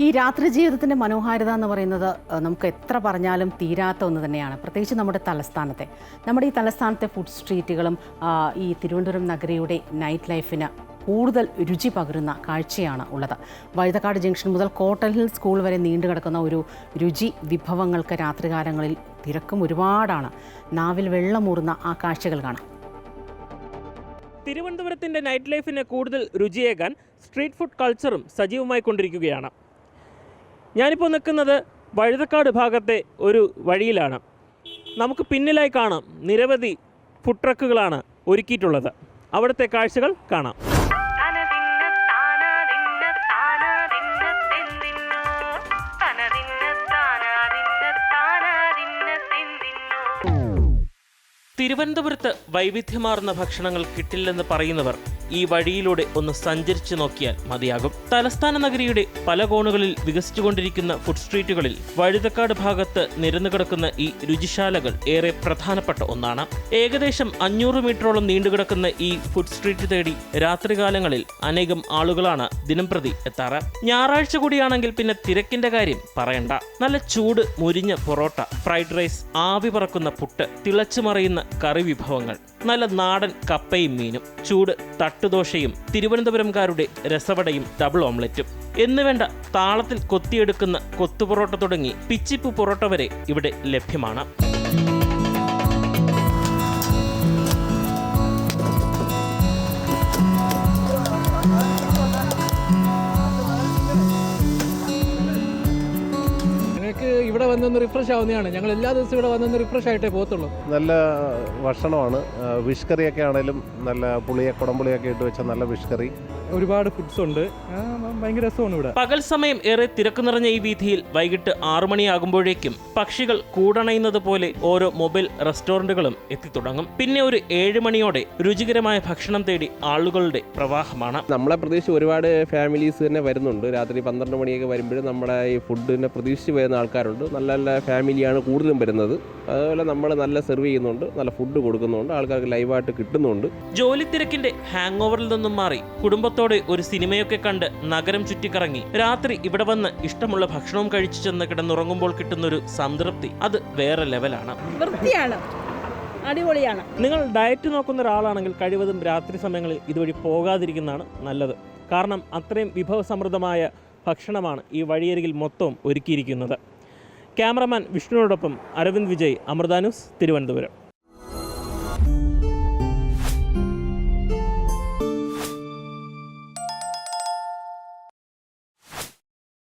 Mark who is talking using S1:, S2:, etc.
S1: ഈ രാത്രി ജീവിതത്തിന്റെ മനോഹാരിത എന്ന് പറയുന്നത് നമുക്ക് എത്ര പറഞ്ഞാലും തീരാത്ത ഒന്ന് തന്നെയാണ്. പ്രത്യേകിച്ച് നമ്മുടെ തലസ്ഥാനത്തെ. നമ്മുടെ ഈ തലസ്ഥാനത്തെ ഫുഡ് സ്ട്രീറ്റുകളും ഈ തിരുവനന്തപുരം നഗരിയുടെ നൈറ്റ് ലൈഫിന് കൂടുതൽ രുചി പകരുന്ന കാഴ്ചയാണ് ഉള്ളത്. വഴുതക്കാട് ജംഗ്ഷൻ മുതൽ കോട്ടൽ ഹിൽ സ്കൂൾ വരെ നീണ്ടു കിടക്കുന്ന ഒരു രുചി വിഭവങ്ങൾക്ക് രാത്രികാലങ്ങളിൽ തിരക്കും ഒരുപാടാണ്. നാവിൽ വെള്ളമൂറുന്ന ആ കാഴ്ചകൾ കാണാം.
S2: തിരുവനന്തപുരത്തിന്റെ നൈറ്റ് ലൈഫിന് കൂടുതൽ രുചിയേകാൻ സ്ട്രീറ്റ് ഫുഡ് കൾച്ചറും സജീവമായി കൊണ്ടിരിക്കുകയാണ്. ഞാനിപ്പോൾ നിൽക്കുന്നത് വഴുതക്കാട് ഭാഗത്തെ ഒരു വഴിയിലാണ്. നമുക്ക് പിന്നിലായി കാണാം നിരവധി ഫുഡ് ട്രക്കുകളാണ് ഒരുക്കിയിട്ടുള്ളത്. അവിടുത്തെ കാഴ്ചകൾ കാണാം. തിരുവനന്തപുരത്ത് വൈവിധ്യമാർന്ന ഭക്ഷണങ്ങൾ കിട്ടില്ലെന്ന് പറയുന്നവർ ഈ വഴിയിലൂടെ ഒന്ന് സഞ്ചരിച്ചു നോക്കിയാൽ മതിയാകും. തലസ്ഥാന നഗരിയുടെ പല കോണുകളിൽ വികസിച്ചുകൊണ്ടിരിക്കുന്ന ഫുഡ് സ്ട്രീറ്റുകളിൽ വഴുതക്കാട് ഭാഗത്ത് നിരന്നു കിടക്കുന്ന ഈ രുചിശാലകൾ ഏറെ പ്രധാനപ്പെട്ട ഒന്നാണ്. ഏകദേശം അഞ്ഞൂറ് മീറ്ററോളം നീണ്ടുകിടക്കുന്ന ഈ ഫുഡ് സ്ട്രീറ്റ് തേടി രാത്രികാലങ്ങളിൽ അനേകം ആളുകളാണ് ദിനംപ്രതി എത്താറ്. ഞായറാഴ്ച കൂടിയാണെങ്കിൽ പിന്നെ തിരക്കിന്റെ കാര്യം പറയണ്ട. നല്ല ചൂട് മുരിഞ്ഞ പൊറോട്ട ഫ്രൈഡ് റൈസ് ആവി പറക്കുന്ന പുട്ട് തിളച്ചു മറിയുന്ന കറി വിഭവങ്ങൾ. നല്ല നാടൻ കപ്പയും മീനും ചൂട് തട്ടുദോശയും തിരുവനന്തപുരംകാരുടെ രസവടയും ഡബിൾ ഓംലറ്റും എന്നുവേണ്ട താളത്തിൽ കൊത്തിയെടുക്കുന്ന കൊത്തുപൊറോട്ട തുടങ്ങി പിച്ചിപ്പ് പൊറോട്ട വരെ ഇവിടെ ലഭ്യമാണ്.
S3: ഞങ്ങൾക്ക് ഇവിടെ വന്നൊന്ന് റിഫ്രഷ് ആവുന്നതാണ്. ഞങ്ങൾ എല്ലാ ദിവസവും ഇവിടെ വന്നൊന്ന് റിഫ്രഷ് ആയിട്ടേ പോകത്തുള്ളൂ.
S4: നല്ല ഭക്ഷണമാണ്. വിഷ്കറിയൊക്കെ ആണെങ്കിലും നല്ല പുളിയെ കുടംപുളിയൊക്കെ ഇട്ട് വെച്ച നല്ല വിഷ് കറി.
S3: ഒരുപാട് ഫുഡ്സ് ഉണ്ട്. ഭയങ്കര രസമാണ് ഇവിടെ.
S2: പകൽ സമയം ഏറെ തിരക്ക് നിറഞ്ഞ ഈ വീഥിയിൽ വൈകിട്ട് ആറു മണിയാകുമ്പോഴേക്കും പക്ഷികൾ കൂടണയുന്നത് പോലെ ഓരോ മൊബൈൽ റെസ്റ്റോറന്റുകളും എത്തിത്തുടങ്ങും. പിന്നെ ഒരു ഏഴ് മണിയോടെ രുചികരമായ ഭക്ഷണം തേടി ആളുകളുടെ പ്രവാഹമാണ്.
S5: നമ്മളെ പ്രതീക്ഷിച്ച് ഒരുപാട് ഫാമിലീസ് തന്നെ വരുന്നുണ്ട്. രാത്രി പന്ത്രണ്ട് മണിയൊക്കെ വരുമ്പോഴും നമ്മുടെ ഈ ഫുഡിനെ പ്രതീക്ഷിച്ച് വരുന്ന ആൾക്കാരുണ്ട്. നല്ല നല്ല ഫാമിലിയാണ് കൂടുതലും വരുന്നത്. അതുപോലെ നമ്മൾ നല്ല സെർവ് ചെയ്യുന്നുണ്ട്. നല്ല ഫുഡ് കൊടുക്കുന്നുണ്ട്. ആൾക്കാർക്ക് ലൈവായിട്ട് കിട്ടുന്നുണ്ട്.
S2: ജോലി തിരക്കിന്റെ ഹാങ് ഓവറിൽ നിന്നും മാറി കുടുംബത്തോടെ ഒരു സിനിമയൊക്കെ കണ്ട് നഗരം ചുറ്റിക്കറങ്ങി. രാത്രി ഇവിടെ വന്ന് ഇഷ്ടമുള്ള ഭക്ഷണവും കഴിച്ചു ചെന്ന് കിടന്നുറങ്ങുമ്പോൾ കിട്ടുന്നൊരു സംതൃപ്തി. അത് വേറെ ലെവലാണ്.
S6: വൃത്തിയാണ്. അടിപൊളിയാണ്.
S2: നിങ്ങൾ ഡയറ്റ് നോക്കുന്ന ഒരാളാണെങ്കിൽ കഴിവതും രാത്രി സമയങ്ങളിൽ ഇതുവഴി പോകാതിരിക്കുന്നതാണ് നല്ലത്. കാരണം അത്രയും വിഭവസമൃദ്ധമായ ഭക്ഷണമാണ് ഈ വഴിയരികിൽ മൊത്തവും ഒരുക്കിയിരിക്കുന്നത്. ക്യാമറമാൻ വിഷ്ണുവോടൊപ്പം അരവിന്ദ് വിജയ് അമൃത ന്യൂസ് തിരുവനന്തപുരം.